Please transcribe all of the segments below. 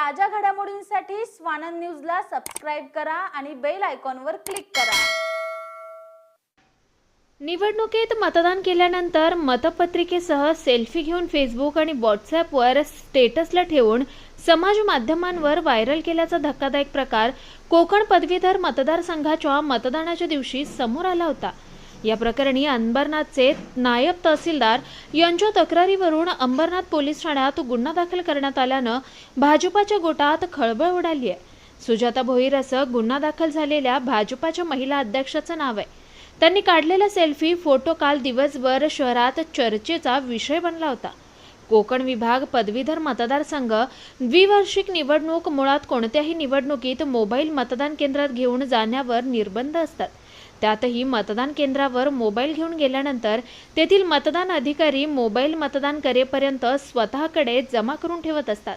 ताज्या घडामोडींसाठी स्वानंद न्यूजला सबस्क्राईब करा आणि बेल आयकॉनवर क्लिक करा. निवडणुकीत मतदान केल्यानंतर मतपत्रिकेसह सेल्फी घेऊन फेसबुक आणि व्हॉट्सअपवर स्टेटसला ठेवून समाज माध्यमांवर व्हायरल केल्याचा धक्कादायक प्रकार कोकण पदवीधर मतदारसंघाच्या मतदानाच्या दिवशी समोर आला होता. या प्रकरणी अंबरनाथचे नायब तहसीलदार यांच्या तक्रारीवरून अंबरनाथ पोलीस ठाण्यात गुन्हा दाखल करण्यात आल्यानं भाजपाच्या गोटात खळबळ उडाली आहे. सुजाता भोईर असं गुन्हा दाखल झालेल्या भाजपाच्या महिला अध्यक्षाचं नाव आहे. त्यांनी काढलेला सेल्फी फोटो काल दिवसभर शहरात चर्चेचा विषय बनला होता. कोकण विभाग पदवीधर मतदारसंघ द्विवार्षिक निवडणूक मुळात कोणत्याही निवडणुकीत मोबाईल मतदान केंद्रात घेऊन जाण्यावर निर्बंध असतात. त्यातही मतदान केंद्रावर मोबाईल घेऊन गेल्यानंतर तेथील मतदान अधिकारी मोबाईल मतदान करेपर्यंत स्वतःकडे जमा करून ठेवत असतात.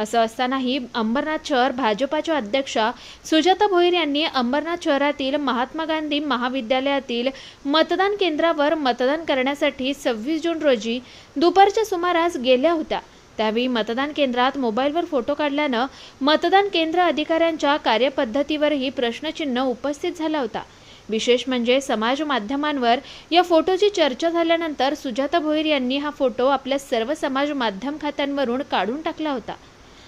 असं असतानाही अंबरनाथ शहर भाजपाच्या अध्यक्षा सुजाता भोईर यांनी अंबरनाथ शहरातील महात्मा गांधी महाविद्यालयातील मतदान केंद्रावर मतदान करण्यासाठी सव्वीस जून रोजी दुपारच्या सुमारास गेल्या होत्या. त्यावेळी मतदान केंद्रात मोबाईलवर फोटो काढल्यानं मतदान केंद्र अधिकाऱ्यांच्या कार्यपद्धतीवरही प्रश्नचिन्ह उपस्थित झाला होता. विशेष म्हणजे समाज माध्यमांवर या फोटोची चर्चा झाल्यानंतर सुजाता भोईर यांनी हा फोटो आपल्या सर्व समाज माध्यम खात्यांवरून काढून टाकला होता.